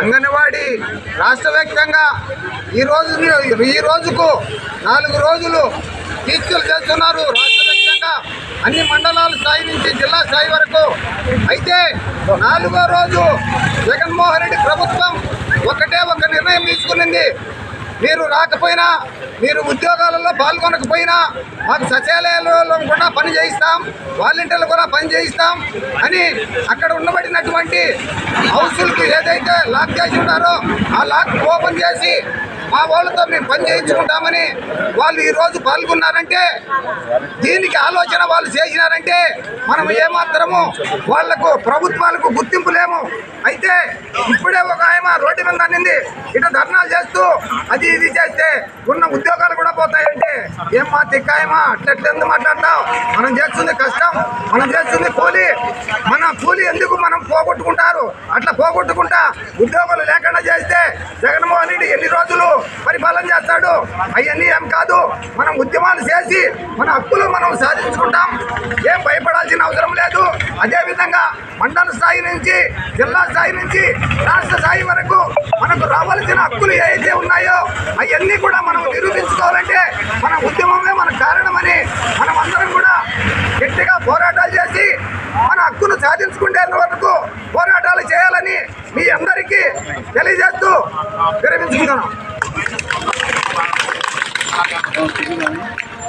అంగన్వాడీ రాష్ట్ర వ్యాప్తంగా ఈ రోజు ఈ రోజుకు నాలుగు రోజులు దీక్షలు చేస్తున్నారు. రాష్ట్ర వ్యాప్తంగా అన్ని మండలాల స్థాయి నుంచి జిల్లా స్థాయి వరకు. అయితే నాలుగో రోజు జగన్మోహన్ రెడ్డి ప్రభుత్వం ఒకటే ఒక నిర్ణయం తీసుకునింది. మీరు రాకపోయినా మీరు ఉద్యోగాలలో పాల్గొనకపోయినా మాకు సచివాలయాలలో కూడా పని చేయిస్తాం వాలంటీర్లు కూడా పని చేయిస్తాం అని అక్కడ ఉండబడినటువంటి హౌసులకు ఏదైతే లాక్ చేసి ఉన్నారో ఆ లాక్ ఓపెన్ చేసి మా వాళ్ళతో మేము పని చేయించుకుంటామని వాళ్ళు ఈరోజు పాల్గొన్నారంటే దీనికి ఆలోచన వాళ్ళు చేసినారంటే మనం ఏమాత్రము వాళ్ళకు ప్రభుత్వాలకు గుర్తింపు లేము. అయితే ఇప్పుడే ఒక రోడ్డు మీద అన్నింది ఇటు ధర్నాలు చేస్తూ అది ఇది చేస్తే ఉన్న ఉద్యోగాలు కూడా పోతాయంటే. ఏం మా తిక్కాయమా అట్లెట్లెందుకు మాట్లాడతావు? మనం చేస్తుంది కష్టం మనం చేస్తుంది కూలి. మన కూలి ఎందుకు మనం పోగొట్టుకుంటారు? అట్లా పోగొట్టుకుంటా ఉద్యోగాలు లేకుండా చేస్తే జగన్మోహన్ రెడ్డి ఎన్ని రోజులు పరిపాలన చేస్తాడు? అవన్నీ ఏం కాదు. మనం ఉద్యమాలు చేసి మన హక్కులు మనం సాధించుకుంటాం. ఏం భయపడాల్సిన అవసరం లేదు. అదేవిధంగా మండల స్థాయి నుంచి జిల్లా స్థాయి నుంచి రాష్ట్ర స్థాయి వరకు మనకు రావాల్సిన హక్కులు ఏవైతే ఉన్నాయో అవన్నీ కూడా మనం నిరూపించుకోవాలంటే మన ఉద్యమమే మన కారణమని మనం అందరం కూడా గట్టిగా పోరాటాలు చేసి మన హక్కును సాధించుకునే వరకు పోరాటాలు చేయాలని మీ అందరికీ తెలియజేస్తూ విరమించుకుంటున్నాం.